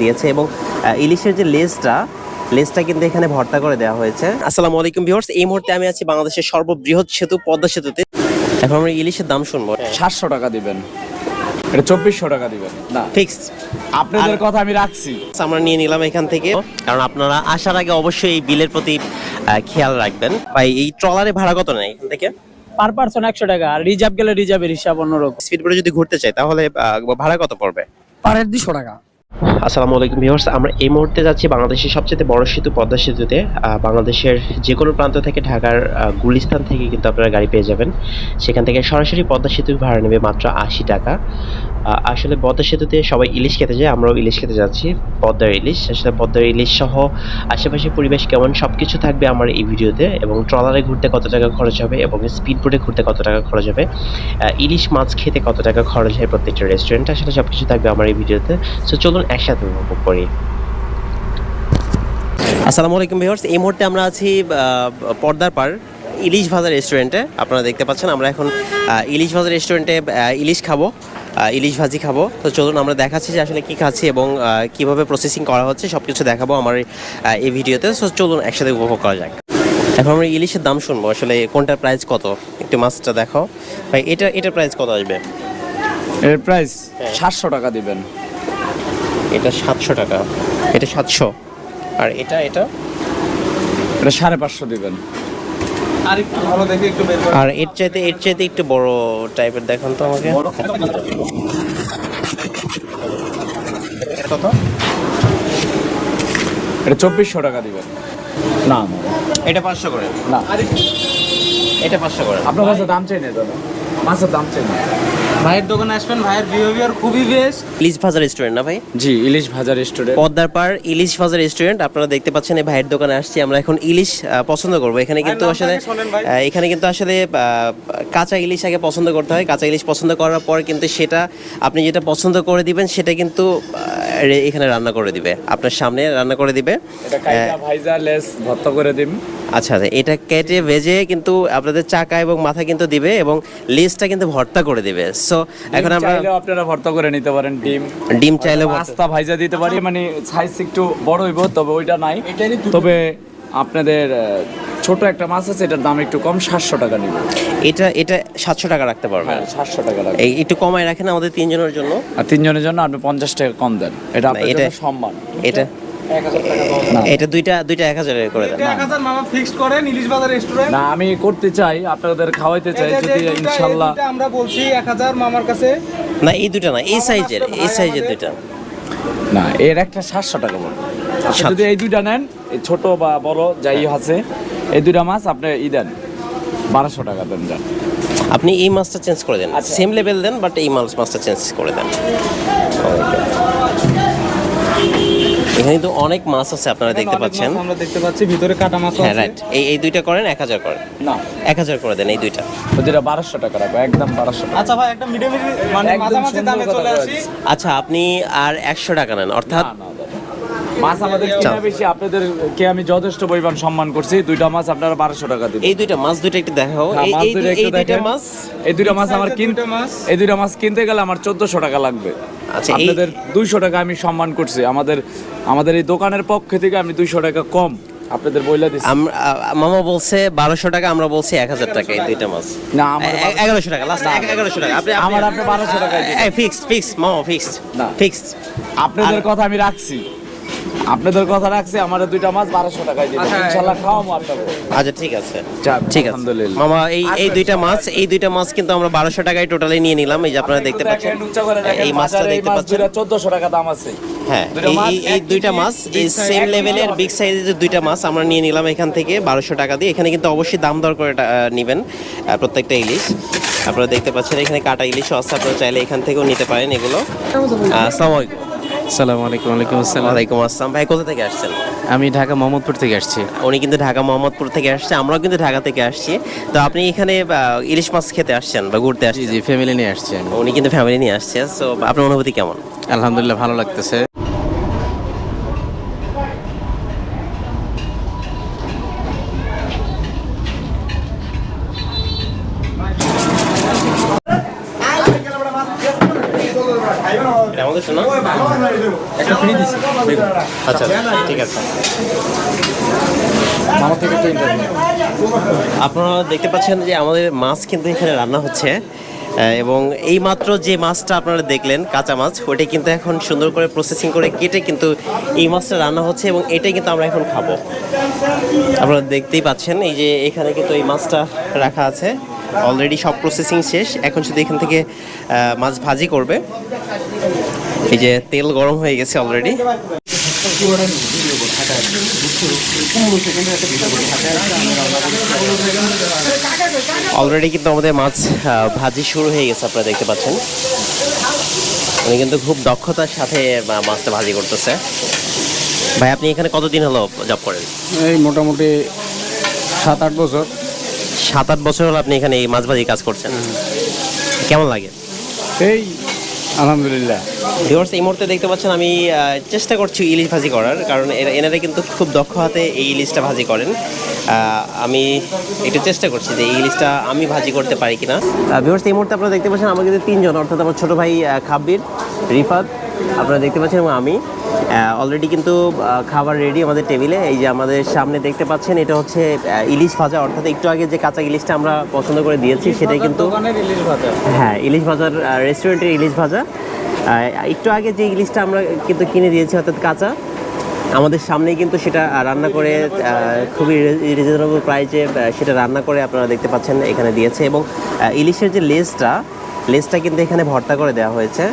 দিয়েছে এবং ইলিশের যে লেজটা লেজটা কিন্তু এখানে ভর্তা করে দেওয়া হয়েছে। আসসালামু আলাইকুম ভিউয়ার্স এই মুহূর্তে আমি আছি বাংলাদেশের সর্ববৃহৎ সেতু পদ্মা সেতুতে। এখন আমরা ইলিশের দাম শুনব। সাতশো টাকা দিবেন। এটা চব্বিশশো টাকা দিবেন। না। ফিক্সড আপনাদের কথা আমি রাখছি। আমরা নিয়ে নিলাম এখান থেকে। কারণ আপনারা আসার আগে অবশ্যই এই বিলের প্রতি খেয়াল রাখবেন। ভাই এই ট্রলারে ভাড়া কত নেয়? এখান থেকে পার পার্সন একশো টাকা আর রিজার্ভ গেলে রিজার্ভের হিসাব অন্যরকম। স্পিড বোটে যদি ঘুরতে চাই তাহলে আহ, ভাড়া কত পড়বে? পার পারের দুশো টাকা। আসসালামু আলাইকুম ভিউয়ার্স, আমরা এই মুহূর্তে যাচ্ছি বাংলাদেশের সবচেয়ে বড় সেতু পদ্মা সেতুতে। বাংলাদেশের যে কোনো প্রান্ত থেকে ঢাকার গুলিস্তান থেকে কিন্তু আপনারা গাড়ি পেয়ে যাবেন। সেখান থেকে সরাসরি পদ্মা সেতু ভাড়া নেবে মাত্র আশি টাকা। আসলে পদ্মা সেতুতে সবাই ইলিশ খেতে যায়, আমরাও ইলিশ খেতে যাচ্ছি, পদ্মার ইলিশ। আসলে পদ্মার ইলিশ সহ আশেপাশের পরিবেশ কেমন সব কিছু থাকবে আমার এই ভিডিওতে এবং ট্রলারে ঘুরতে কত টাকা খরচ হবে এবং স্পিড বোটে ঘুরতে কত টাকা খরচ হবে। ইলিশ মাছ খেতে কত টাকা খরচ হয় প্রত্যেকটা রেস্টুরেন্টে আসলে সব কিছু থাকবে আমার এই ভিডিওতে। সো চলুন একসাথে উপভোগ করি। আসসালামু আলাইকুম ভিউয়ার্স এই মুহূর্তে আমরা আছি পর্দার পার ইলিশ ভাজা রেস্টুরেন্টে আপনারা দেখতে পাচ্ছেন আমরা এখন ইলিশ ভাজা রেস্টুরেন্টে ইলিশ খাব ইলিশ ভাজি খাব। তো চলুন আমরা দেখাচ্ছি যে আসলে কী খাচ্ছি এবং আহ, কীভাবে প্রসেসিং করা হচ্ছে সব কিছু দেখাবো আমার এই, ভিডিওতে। সো চলুন একসাথে উপভোগ করা যাক। এখন আমরা ইলিশের দাম শুনব আসলে কোনটার প্রাইস কত? একটু মাছটা দেখো ভাই এটা এটার প্রাইস কত আসবে? এর প্রাইস সাতশো টাকা দিবেন। এটা সাতশো টাকা। এটা সাতশো? আর এটা এটা? এটা সাড়ে পাঁচশো দিবেন। আর এর চাইতে এর চাইতে একটু বড় টাইপের দেখান তো আমাকে। কত? এটা চব্বিশশো টাকা দিবেন। না না, এটা পাঁচশো করে। না। এটা পাঁচশো করে। আপনার কাছে দাম চাই না দাদা। মাছের দাম চাই না। ভাইয়ের দোকানে আসবেন ভাইয়ের বিহেভিয়ার খুবই বেস্ট ইলিশ ভাজা রেস্টুরেন্ট না ভাই? জি ইলিশ ভাজা রেস্টুরেন্ট পদ্মার পার ইলিশ ভাজা রেস্টুরেন্ট আপনারা দেখতে পাচ্ছেন এই ভাইয়ের দোকানে আসছি আমরা এখন ইলিশ আহ, পছন্দ করব। এখানে কিন্তু আসলে আহ, এখানে কিন্তু আসলে আহ, কাঁচা ইলিশ আগে পছন্দ করতে হয়। কাঁচা ইলিশ পছন্দ করার পর কিন্তু সেটা আপনি যেটা পছন্দ করে দিবেন সেটা কিন্তু আহ, এখানে রান্না করে দিবে। আপনার সামনে রান্না করে দিবে। ভাইজা লেস ভর্তা করে দিন আচ্ছা আচ্ছা এটা কেটে ভেজে কিন্তু আপনাদের চাকা এবং মাথা কিন্তু দিবে এবং লেজটা কিন্তু ভর্তা করে দিবে। সো এখন আমরা চাইলেও আপনারা ভর্তা করে নিতে পারেন ডিম। ডিম চাইলে আস্তা ভাইজা দিতে পারি মানে সাইজ একটু বড় হইব তবে ওইটা নাই। তবে আপনাদের ছোট একটা মাছ আছে এটার দাম একটু কম সাতশো টাকা নিবে। এটা এটা সাতশো টাকা রাখতে পারবেন হ্যাঁ সাতশো টাকা লাগবে এই একটু কমায় রাখেন আমাদের তিনজনের জন্য? আর তিনজনের জন্য আপনি পঞ্চাশ টাকা কম দেন। এটা এটা- জন্য সম্মান। এটা এটা দুইটা দুইটা এক হাজার করে দেন। এক হাজার মামা ফিক্সড করেন ইলিশ বাজার রেস্টুরেন্ট না আমি করতে চাই আপনাদের খাওয়াইতে চাই যদি ইনশাল্লাহ আমরা বলছি এক হাজার মামার কাছে। না এই দুইটা না এই সাইজের এই সাইজের দুইটা। না এর একটা সাতশো টাকা বলব। আপনি যদি এই দুইটা নেন এই ছোট বা বড় যাই আছে এই দুটা মাছ আপনি ই দেন বারোশো টাকা দেন যান। আপনি এই মাছটা চেঞ্জ করে দেন। আচ্ছা। সেম লেভেল দেন বাট এই মাছ মাছটা চেঞ্জ করে দেন। এখানে তো অনেক মাছ আছে আপনারা দেখতে পাচ্ছেন। আমরা দেখতে পাচ্ছি ভিতরে কাটা মাছ হ্যাঁ রাইট এই এই দুইটা করেন এক হাজার করেন। না। এক হাজার করে দেন এই দুইটা। ওই দুইটা বারোশো টাকা রাখব একদম বারোশো টাকা। আচ্ছা ভাই একটা মিডিয়াম মানে একদম মাঝামাঝি দামে চলে আসি। আচ্ছা আপনি আর একশো টাকা নেন অর্থাৎ না, না, দাদা। মাছ আমাদের কিনা বেশি আপনাদের কে আমি যথেষ্ট পরিমাণ সম্মান করছি। দুইটা মাছ আপনারা বারোশো টাকা দিবেন। এই দুইটা মাছ দুইটা একটু দেখাও। হ্যাঁ, এই দুইটা। মাছ? এই দুইটা মাছ আমার সাইজের কিন দুইটা মাছ। এই দুইটা মাছ কিনতে গেলে আমার চোদ্দশো টাকা লাগবে। আচ্ছা, আপনাদের দুইশো টাকা আমি সম্মান করছি। আমাদের আমাদের এই দোকানের পক্ষ থেকে আমি দুইশো টাকা কম। আপনাদের বইলা আমরা মামা বলছে বারোশো টাকা আমরা বলছি এক হাজার টাকা এই দুইটা মাছ। না আমার এগারোশো টাকা লাস্ট এগারোশো টাকা। আপনি আমার আপনি বারোশো দিন ফিক্সড ফিক্সড মামা ফিক্সড না। ফিক্সড আপনাদের কথা আমি রাখছি। আপনাদের কথা রাখছি আমার দুইটা মাছ বারোশো টাকায় দিবেন ইনশাল্লাহ খাওয়াবো আপনাকে আচ্ছা ঠিক আছে। ঠিক আছে। আলহামদুলিল্লাহ। মামা এই এই দুইটা মাছ এই দুইটা মাছ কিন্তু আমরা বারোশো টাকায় টোটালি নিয়ে নিলাম। এই যে আপনারা দেখতে পাচ্ছেন। এই মাছটা দেখতে পাচ্ছেন। চোদ্দশো টাকা দাম আছে। হ্যাঁ এই মাছ, এই- এই এক দুইটা মাছ এই সেম লেভেলের বিগ সাইজের দুইটা মাছ আমরা নিয়ে নিলাম এখান থেকে বারোশো টাকা দিয়ে। এখানে কিন্তু অবশ্যই দাম দর করে টা- নিবেন প্রত্যেকটা ইলিশ। আপনারা দেখতে পাচ্ছেন এখানে কাটা ইলিশও আছে আপনারা চাইলে এখান থেকেও নিতে পারেন এগুলো। আসসালামু আলাইকুম। সালাম আলাইকুম ওয়ালাইকুম আসসালাম। ওয়ালাইকুম আসসালাম। ভাই কোথা থেকে আসছেন? আমি ঢাকা মোহাম্মদপুর থেকে আসছি। উনি কিন্তু ঢাকা মোহাম্মদপুর থেকে আসছে আমরাও কিন্তু ঢাকা থেকে আসছি। তো আপনি এখানে ইলিশ মাছ খেতে আসছেন বা ঘুরতে আসছেন? জি ফ্যামিলি নিয়ে আসছেন উনি কিন্তু ফ্যামিলি নিয়ে আসছে তো আপনার অনুভূতি কেমন? আলহামদুলিল্লাহ ভালো লাগতেছে এটা আমাদের তো না একটা ফ্রি দিছি আচ্ছা ঠিক আছে মামা থেকে একটা ইন্টারভিউ আপনারা দেখতে পাচ্ছেন যে আমাদের মাছ কিন্তু এখানে রান্না হচ্ছে এবং এই মাত্র যে মাছটা আপনারা দেখলেন, কাঁচা মাছ ওইটা কিন্তু এখন সুন্দর করে প্রসেসিং করে কেটে কিন্তু এই মাছটা রান্না হচ্ছে এবং এটাই কিন্তু আমরা এখন খাব। আপনারা দেখতেই পাচ্ছেন, এই যে এখানে কিন্তু এই মাছটা রাখা আছে। অলরেডি সব প্রসেসিং শেষ, এখন শুধু এখান থেকে মাছ ভাজি করবে। এই যে তেল গরম হয়ে গেছে অলরেডি অলরেডি কিন্তু আমাদের মাছ ভাজি শুরু হয়ে গেছে আপনারা দেখতে পাচ্ছেন। উনি কিন্তু খুব দক্ষতার সাথে মাছটা ভাজি করতেছে। ভাই আপনি এখানে কতদিন হলো জব করেন? এই মোটামুটি সাত আট বছর। সাত আট বছর হলো আপনি এখানে এই মাছ ভাজি কাজ করছেন। কেমন লাগে? এই আলহামদুলিল্লাহ। ভিউয়ার্স, এই মুহূর্তে দেখতে পাচ্ছেন আমি চেষ্টা করছি ইলিশ ভাজি করার, কারণ এনারা কিন্তু খুব দক্ষ হাতে এই ইলিশটা ভাজি করেন। আমি একটু চেষ্টা করছি যে এই ইলিশটা আমি ভাজি করতে পারি কিনা। ভিউয়ার্স, এই মুহূর্তে আপনারা দেখতে পাচ্ছেন আমাকে তিনজন, অর্থাৎ আমার ছোটো ভাই খাব্বির, রিফাত, আপনারা দেখতে পাচ্ছেন এবং আমি। অলরেডি কিন্তু খাবার রেডি আমাদের টেবিলে এই যে আমাদের সামনে দেখতে পাচ্ছেন এটা হচ্ছে ইলিশ ভাজা। অর্থাৎ একটু আগে যে কাঁচা ইলিশটা আমরা পছন্দ করে দিয়েছি সেটাই কিন্তু ইলিশ ভাজা। হ্যাঁ ইলিশ ভাজার রেস্টুরেন্টের ইলিশ ভাজা। একটু আগে যে ইলিশটা আমরা কিন্তু কিনে দিয়েছি অর্থাৎ কাঁচা আমাদের সামনেই কিন্তু সেটা রান্না করে খুবই রিজনেবল প্রাইসে সেটা রান্না করে আপনারা দেখতে পাচ্ছেন এখানে দিয়েছে। এবং ইলিশের যে লেসটা লেসটা কিন্তু এখানে ভর্তা করে দেওয়া হয়েছে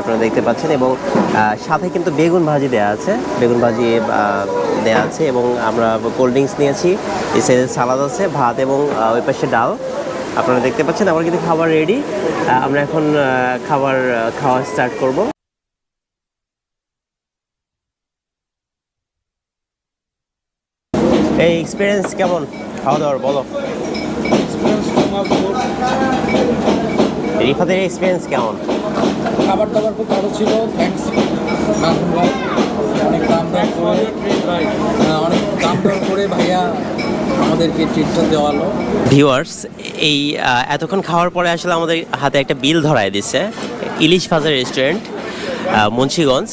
আপনারা দেখতে পাচ্ছেন, এবং সাথে কিন্তু বেগুন ভাজি দেওয়া আছে, বেগুন ভাজি দেওয়া আছে, এবং আমরা কোল্ড ড্রিঙ্কস নিয়েছি সাইডে সালাদ আছে, ভাত এবং ওই পাশে ডাল, আপনারা দেখতে পাচ্ছেন, আমার কিন্তু খাবার রেডি আমরা এখন খাবার খাওয়া স্টার্ট করব। এই এক্সপিরিয়েন্স কেমন? খাওয়া দাওয়ার, বলো। রিফাতের এক্সপিরিয়েন্স কেমন? খাবার দাবার খুব ভালো ছিল থ্যাংকস নাজমুল ভাই। অনেক দাম দর করে অনেক দাম দর করে ভাইয়া আমাদেরকে ট্রিটটা দেওয়ালো। ভিউয়ার্স এই এতক্ষণ খাওয়ার পরে আসলে আমাদের হাতে একটা বিল ধরায় দিচ্ছে ইলিশ ফাজার রেস্টুরেন্ট মুন্সিগঞ্জ।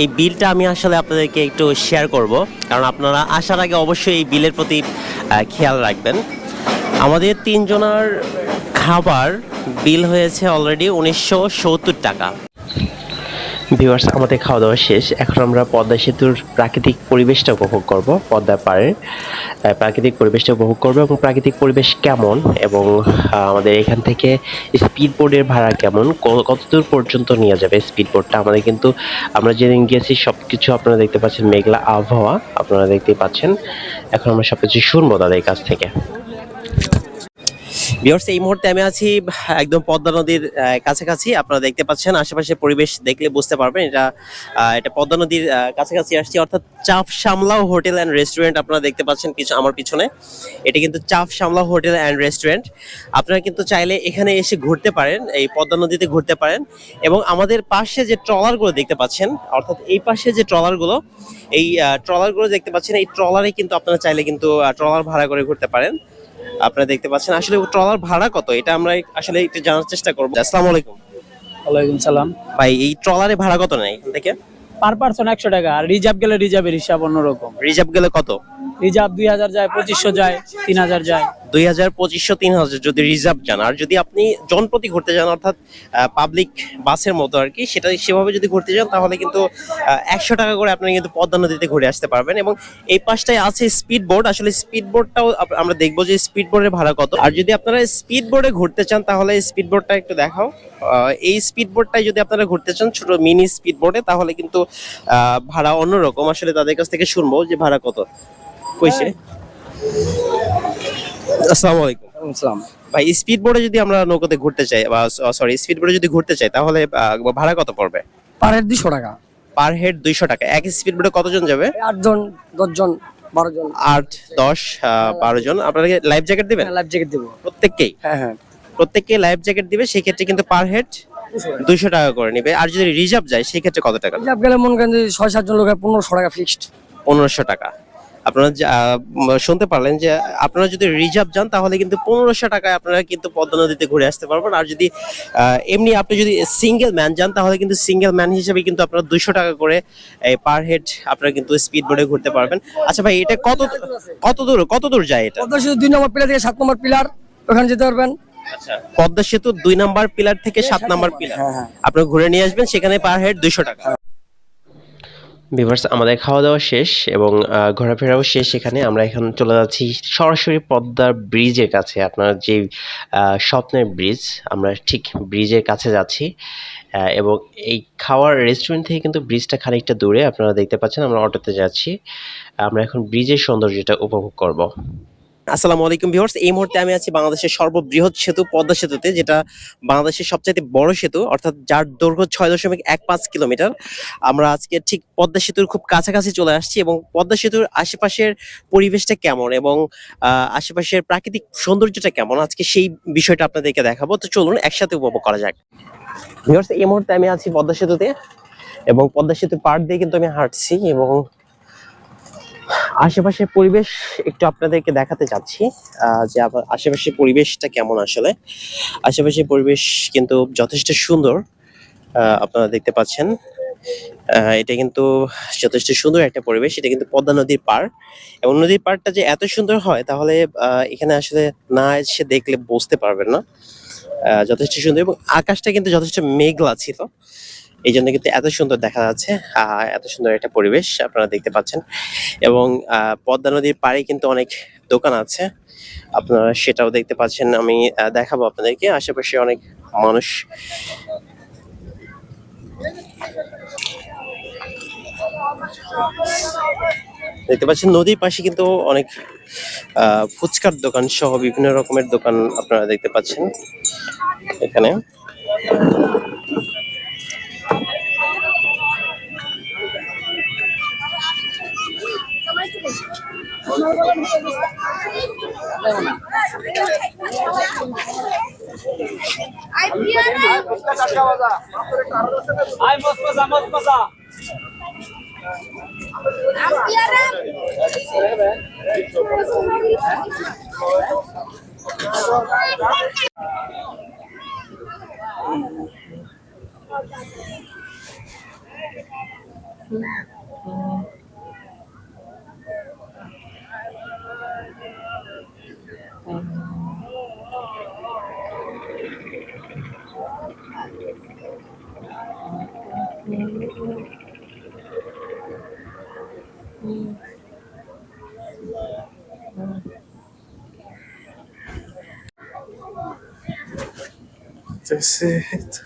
এই বিলটা আমি আসলে আপনাদেরকে একটু শেয়ার করব কারণ আপনারা আসার আগে অবশ্যই এই বিলের প্রতি খেয়াল রাখবেন। আমাদের তিনজনার খাবার বিল হয়েছে অলরেডি উনিশশো সত্তর টাকা। ভিউয়ার্স আমাদের খাওয়া দাওয়া শেষ। এখন আমরা পদ্মা সেতুর প্রাকৃতিক পরিবেশটা উপভোগ করব পদ্মা পাড়ে আহ, প্রাকৃতিক পরিবেশটা উপভোগ করব এবং প্রাকৃতিক পরিবেশ কেমন এবং আমাদের এখান থেকে স্পিড বোর্ডের ভাড়া কেমন কতদূর পর্যন্ত নিয়ে যাবে স্পিড বোর্ডটা আমাদের কিন্তু আমরা যেদিন গিয়েছি সব কিছু আপনারা দেখতে পাচ্ছেন মেঘলা আবহাওয়া আপনারা দেখতেই পাচ্ছেন। এখন আমরা সব কিছু শুনব তাদের কাছ থেকে। এই মুহূর্তে আমি আছি একদম পদ্মা নদীর কাছাকাছি। আপনারা দেখতে পাচ্ছেন আশেপাশে পরিবেশ দেখলে বুঝতে পারবেন। এটা এটা পদ্মা নদীর কাছাকাছি আসছি। অর্থাৎ চাপ সামলাও হোটেল অ্যান্ড রেস্টুরেন্ট আপনারা দেখতে পাচ্ছেন কিছু আমার পিছনে। এটা কিন্তু চাপ সামলাও হোটেল অ্যান্ড রেস্টুরেন্ট। আপনারা কিন্তু চাইলে এখানে এসে ঘুরতে পারেন, এই পদ্মা নদীতে ঘুরতে পারেন। এবং আমাদের পাশে যে ট্রলারগুলো দেখতে পাচ্ছেন, অর্থাৎ এই পাশে যে ট্রলারগুলো, এই ট্রলারগুলো দেখতে পাচ্ছেন, এই ট্রলারে কিন্তু আপনারা চাইলে কিন্তু ট্রলার ভাড়া করে ঘুরতে পারেন। আপনারা দেখতে পাচ্ছেন আসলে ট্রলার ভাড়া কত? এটা আমরা আসলে একটু জানার চেষ্টা করব। আসসালাম আলাইকুম। ওয়ালাইকুম সালাম। ভাই এই ট্রলারে ভাড়া কত নেয় এখান থেকে? পার পার্সন একশো টাকা আর রিজার্ভ গেলে রিজার্ভের হিসাব অন্যরকম। রিজার্ভ গেলে কত? রিজার্ভ দুই হাজার যায়, পঁচিশশো যায়, তিন হাজার যায়। দুই হাজার, পঁচিশশো, তিন হাজার যদি রিজার্ভ যান। আর যদি আপনি জনপ্রতি ঘুরতে যান, অর্থাৎ পাবলিক বাসের মতো আর কি, সেটা সেভাবে যদি ঘুরতে যান, তাহলে কিন্তু একশো টাকা করে আপনি কিন্তু পদ্মা নদীতে ঘুরে আসতে পারবেন এবং এই পাশটায় আছে স্পিড বোর্ড আসলে স্পিড বোর্ডটাও আমরা দেখব যে স্পিড বোর্ডের ভাড়া কত। আর যদি আপনারা স্পিড বোর্ডে ঘুরতে চান, তাহলে স্পিড বোর্ডটা একটু দেখাও। এই স্পিড বোর্ডটাই যদি আপনারা ঘুরতে চান, ছোট মিনি স্পিড বোর্ডে তাহলে কিন্তু ভাড়া অন্যরকম। আসলে তাদের কাছ থেকে শুনব যে ভাড়া কত। কইছে? আসসালামু আলাইকুম। ইসলাম ভাই স্পিড বোর্ডে যদি আমরা নৌকাতে ঘুরতে চাই বা সরি স্পিড বোর্ডে যদি ঘুরতে চাই তাহলে আহ, ভাড়া কত পড়বে? পার হেড দুশো টাকা। পার হেড দুইশো টাকা। এক স্পিড বোর্ডে কতজন যাবে? আটজন দশজন বারো জন আট দশ আহ, বারো জন আপনাকে লাইফ জ্যাকেট দিবেন লাইফ জ্যাকেট দেবো। প্রত্যেককেই? হ্যাঁ হ্যাঁ। প্রত্যেককে লাইফ জ্যাকেট দিবে সেই ক্ষেত্রে কিন্তু পার হেড দুইশো টাকা। করে নিবে। আর যদি রিজার্ভ যায় সেই ক্ষেত্রে কত টাকা? রিজার্ভ গেলে মনে করেন যে ছয় সাতজন লোক পনেরোশো টাকা ফিক্সড পনেরোশো টাকা। আপনারা শুনতে পারলেন যে আপনারা যদি রিজার্ভ যান তাহলে কিন্তু পনেরোশো টাকায় আপনারা কিন্তু পদ্মা নদীতে ঘুরে আসতে পারবেন। আর যদি এমনি আপনি যদি সিঙ্গেল ম্যান যান তাহলে কিন্তু সিঙ্গেল ম্যান হিসেবে কিন্তু আপনারা দুইশো টাকা করে পার হেড আপনারা কিন্তু স্পিড বোর্ডে ঘুরতে পারবেন। আচ্ছা ভাই এটা কত কত দূর কত দূর যায় এটা? দুই নম্বর পিলার থেকে সাত নম্বর পিলার ওখানে যেতে পারবেন। আচ্ছা পদ্মা সেতু দুই নাম্বার পিলার থেকে সাত নাম্বার পিলার হ্যাঁ হ্যাঁ। আপনারা ঘুরে নিয়ে আসবেন সেখানে পার হেড দুইশো টাকা। ভিভার্স আমাদের খাওয়া দাওয়া শেষ এবং ঘোরাফেরাও শেষ এখানে। আমরা এখন চলে যাচ্ছি সরাসরি পদ্মার ব্রিজের কাছে, আপনার যে স্বপ্নের ব্রিজ। আমরা ঠিক ব্রিজের কাছে যাচ্ছি এবং এই খাওয়ার রেস্টুরেন্ট থেকে কিন্তু ব্রিজটা খানিকটা দূরে, আপনারা দেখতে পাচ্ছেন, আমরা অটোতে যাচ্ছি। আমরা এখন ব্রিজের সৌন্দর্যটা উপভোগ করব। আসসালামু আলাইকুম ভিউয়ার্স। এই মুহূর্তে আমি আছি বাংলাদেশের সর্ববৃহৎ সেতু, পদ্মা সেতুতে, যেটা বাংলাদেশের সবচাইতে বড় সেতু, অর্থাৎ যার দৈর্ঘ্য ছয় দশমিক এক পাঁচ কিলোমিটার। আমরা আজকে ঠিক পদ্মা সেতুর খুব কাছাকাছি চলে আসছি এবং পদ্মা সেতুর আশেপাশের পরিবেশটা কেমন এবং আশেপাশের প্রাকৃতিক সৌন্দর্যটা কেমন? আজকে সেই বিষয়টা আপনাদেরকে দেখাবো। তো চলুন একসাথে উপভোগ করা যাক। ভিউয়ার্স, এই মুহূর্তে আমি আছি পদ্মা সেতুতে এবং পদ্মা সেতু পার দিয়ে কিন্তু আমি হাঁটছি এবং আশেপাশের পরিবেশ একটু আপনাদেরকে দেখাতে চাচ্ছি যে আশেপাশের পরিবেশটা কেমন আসলে। আশেপাশের পরিবেশ কিন্তু যথেষ্ট সুন্দর আপনারা দেখতে পাচ্ছেন। এটা কিন্তু যথেষ্ট সুন্দর একটা পরিবেশ। এটা কিন্তু পদ্মা নদীর পার এবং নদীর পাড়টা যে এত সুন্দর হয়, তাহলে এখানে আসলে না এসে দেখলে বুঝতে পারবেন না। যথেষ্ট সুন্দর এবং আকাশটা কিন্তু যথেষ্ট মেঘলা ছিল। এই জন্য কিন্তু এত সুন্দর দেখা যাচ্ছে এত সুন্দর একটা পরিবেশ আপনারা দেখতে পাচ্ছেন। এবং পদ্মা নদীর পাড়ে কিন্তু অনেক দোকান আছে, আপনারা সেটাও দেখতে পাচ্ছেন। আমি দেখাবো আপনাদেরকে, আশেপাশে অনেক মানুষ। দেখতে পাচ্ছেন নদীর পাশে কিন্তু অনেক ফুচকার দোকান সহ বিভিন্ন রকমের দোকান আপনারা দেখতে পাচ্ছেন এখানে। আয় মস্ত মজা মস্ত মজা Thank you. That's it.